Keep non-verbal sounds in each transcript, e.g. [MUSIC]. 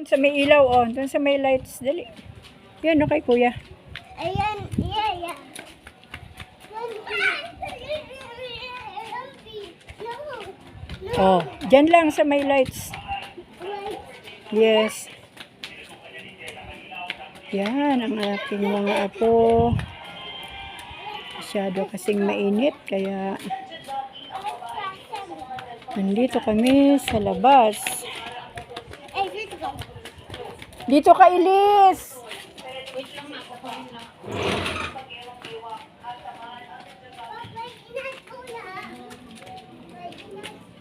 doon sa may ilaw, oh. Doon sa may lights. Dali. Yan, okay, kuya. Ayan, yeah, yeah. Oh, dyan lang sa may lights. Yes. Yan ang aking mga apo. Masyado kasing mainit, kaya nandito kami sa labas. Dito ka, Ilis!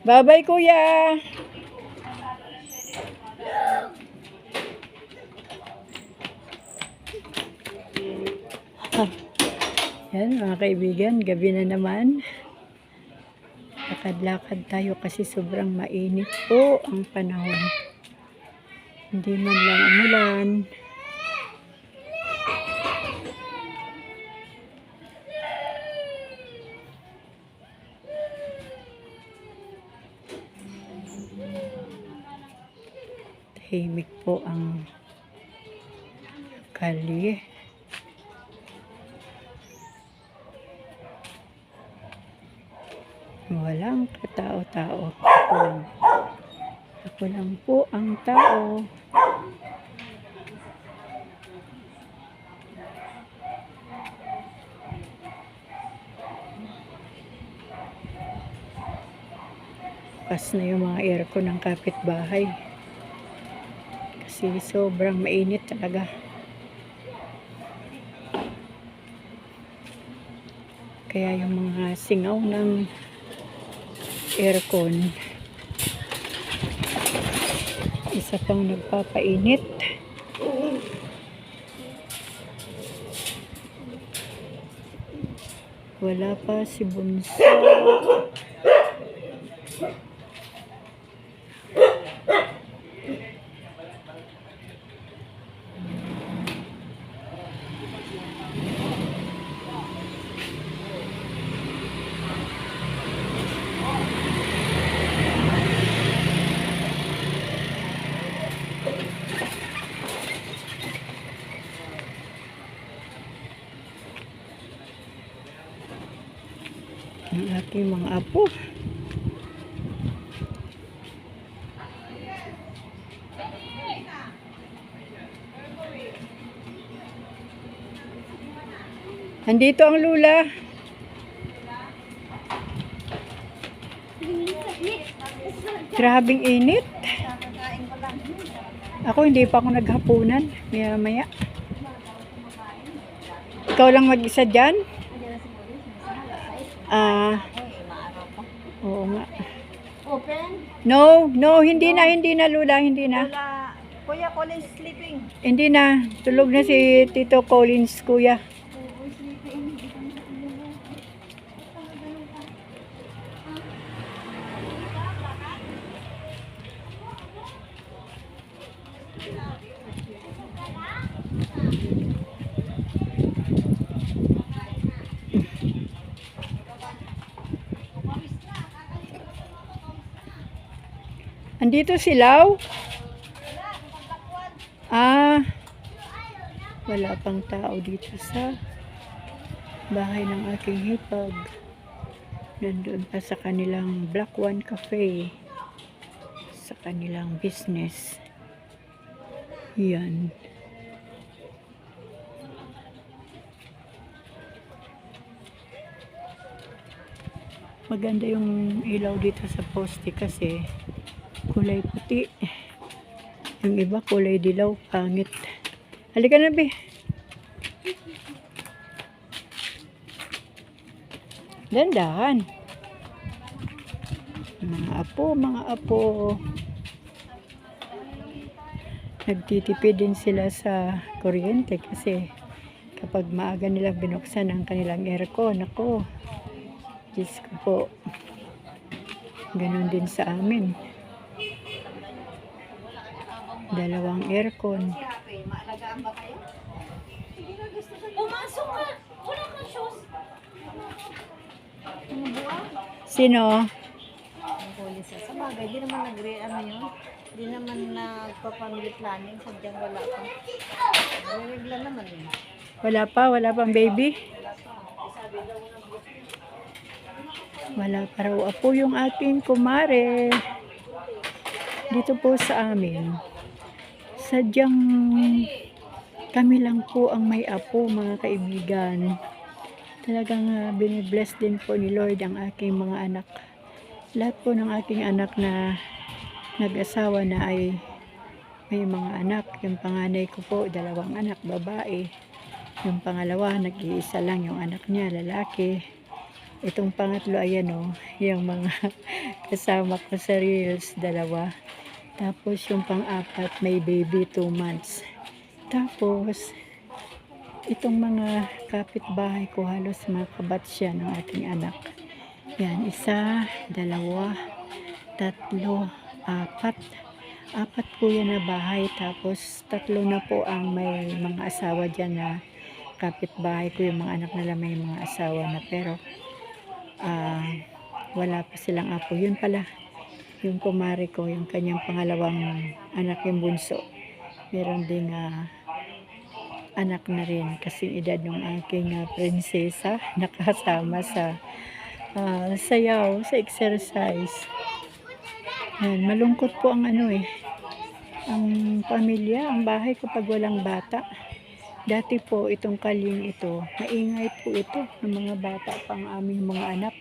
Bye-bye, kuya! Yan, mga kaibigan, gabi na naman. Lakad-lakad tayo kasi sobrang mainit po ang panahon. Hindi man lang umulan. Tahimik po ang kalye. Walang katao-tao. Ako lang po ang tao. Bukas na yung mga aircon ng kapitbahay. Kasi sobrang mainit talaga. Kaya yung mga singaw ng aircon isa pang nagpapainit. Wala pa si Bunso. Aking mga apo. Andito ang lula. Grabing init. Ako hindi pa ako naghapunan. Maya maya. Ikaw lang mag-isa dyan? Ah, oo nga. Open? No, no, hindi na, hindi na, Lula, hindi na. Wala. Kuya Colin sleeping. Hindi na. Tulog na si Tito Collins, kuya. Andito si Lau? Ah, wala pang tao dito sa bahay ng aking hipag. Nandun pa sa kanilang Black One Cafe. Sa kanilang business. Yan. Maganda yung ilaw dito sa poste kasi kulay puti. Yung iba kulay dilaw, pangit. Halika na, be. Dandahan. Mga apo, mga apo. Nagtitipid din sila sa kuryente kasi kapag maaga nilang binuksan ang kanilang aircon, ako, Diyos ko po, ganun din sa amin. Dalawang aircon. Pumasok ka! Wala kang shoes. Sino? Ang police. Sa bagay, di naman nagre ano yun. Di naman nagpa-family planning, sadyang wala pa. Regla naman eh. Wala pa, wala pang baby. Wala pa raw apo yung aking kumare. Dito po sa amin. Sadyang kami lang po ang may apo mga kaibigan. Talagang uh, binibless din po ni Lord ang aking mga anak. Lahat po ng aking anak na nag-asawa na ay may mga anak. Yung panganay ko po, dalawang anak, babae. Yung pangalawa, nag-iisa lang yung anak niya, lalaki. Itong pangatlo, ayan o, yung mga [LAUGHS] kasama ko sa reels, dalawa. Tapos yung pang-apat, may baby, two months. Tapos, itong mga kapitbahay ko, halos mga kabatsya ng aking anak. Yan, isa, dalawa, tatlo, apat. Apat po yan na bahay. Tapos, tatlo na po ang may mga asawa dyan na kapitbahay ko. Yung mga anak nila may mga asawa na. Pero, ah, wala pa silang apo. Yun pala, yung kumari ko, yung kanyang pangalawang anak yung bunso. Meron ding ah, anak na rin kasing edad ng aking ah, prinsesa [LAUGHS] nakasama sa ah, sayaw, sa exercise. Yan, malungkot po ang ano eh. Ang pamilya, ang bahay kapag walang bata. Dati po itong kaling ito, maingay po ito ng mga bata pang aming mga anak.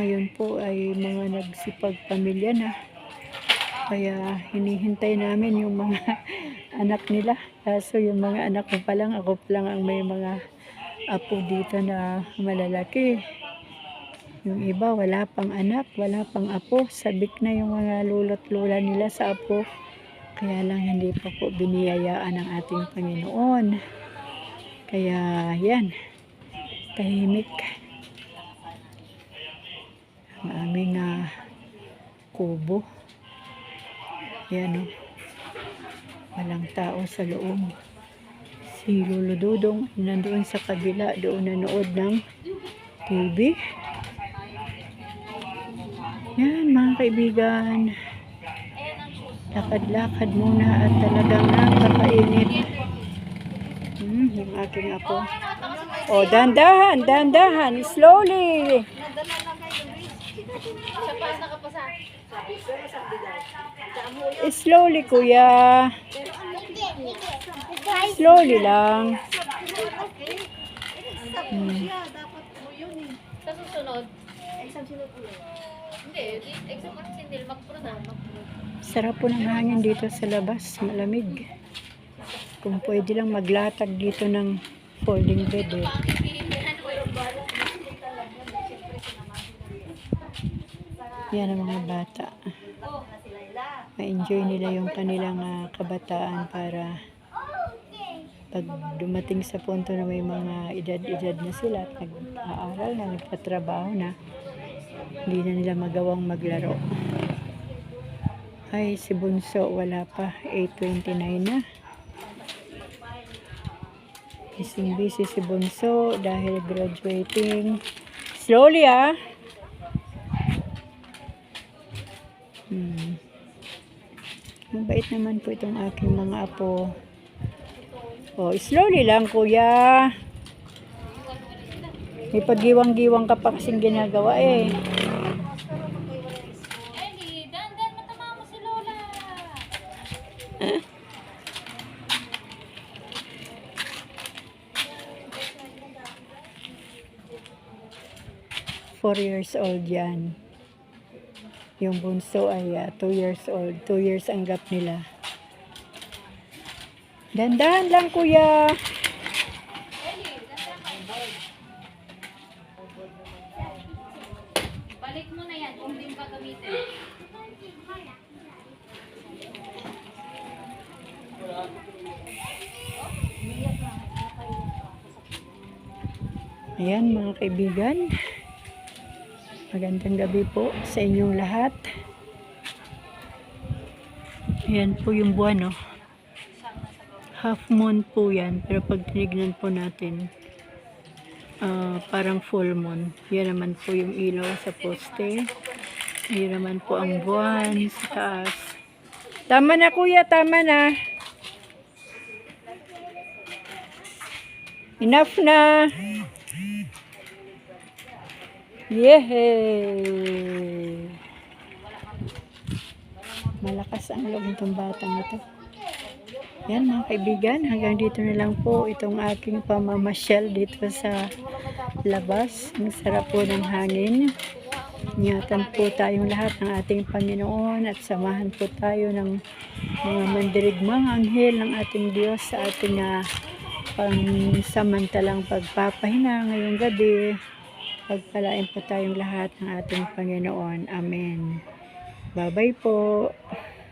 Ngayon po ay mga nagsipag pamilya na. Kaya hinihintay namin yung mga [LAUGHS] anak nila. Kaso yung mga anak ko pa lang, ako pa lang ang may mga apo dito na malalaki. Yung iba wala pang anak, wala pang apo. Sabik na yung mga lulot lula nila sa apo. Kaya lang hindi pa po biniyayaan ng ating Panginoon. Kaya yan, tahimik. Ang aming ah, kubo. Yan o. Walang tao sa loob. Si Lolo Dudong nandoon sa kabila doon nanood ng TV. Yan mga kaibigan. Lakad-lakad muna at talagang nakakainit. Hmm, yung aking apo. O, dandahan, dandahan, slowly. Slowly, kuya. Slowly lang. Hmm. Sa susunod, exam sunod ulit. Hindi, exam ano si Neil, mag-pro na. Sarap po ng hangin dito sa labas, malamig. Kung pwede lang maglatag dito ng folding bed eh. Yan ang mga bata. Ma-enjoy nila yung kanilang ah, kabataan para pag dumating sa punto na may mga edad-edad na sila at nag-aaral na, nagtatrabaho na, hindi na nila magawang maglaro. Ay, si Bunso, wala pa. 8.29 na. Busy busy si Bunso dahil graduating. Slowly ah. Mabait naman po itong aking mga apo. Oh, slowly lang kuya. May paggiwang-giwang ka pa kasing ginagawa eh. Four years old yan. Yung bunso ay 2 years old. 2 years ang gap nila. Dandahan lang kuya. Balik mo na yan, kung di pa gamitin. Ayan mga kaibigan. Magandang gabi po sa inyong lahat. Ayan po yung buwan, no? Half moon po yan. Pero pag tinignan po natin, ah, parang full moon. Yan naman po yung ilaw sa poste. Yan naman po ang buwan sa taas. Tama na kuya, tama na. Enough na. Yehey! Malakas ang loob nitong batang ito. Yan mga kaibigan, hanggang dito na lang po itong aking pamamasyal dito sa labas. Ang sarap po ng hangin. Ingatan po tayong lahat ng ating Panginoon at samahan po tayo ng mga mandirigmang anghel ng ating Diyos sa ating uh, pangsamantalang pagpapahinga ngayong gabi. Pagpalain po tayong lahat ng ating Panginoon. Amen. Bye-bye po.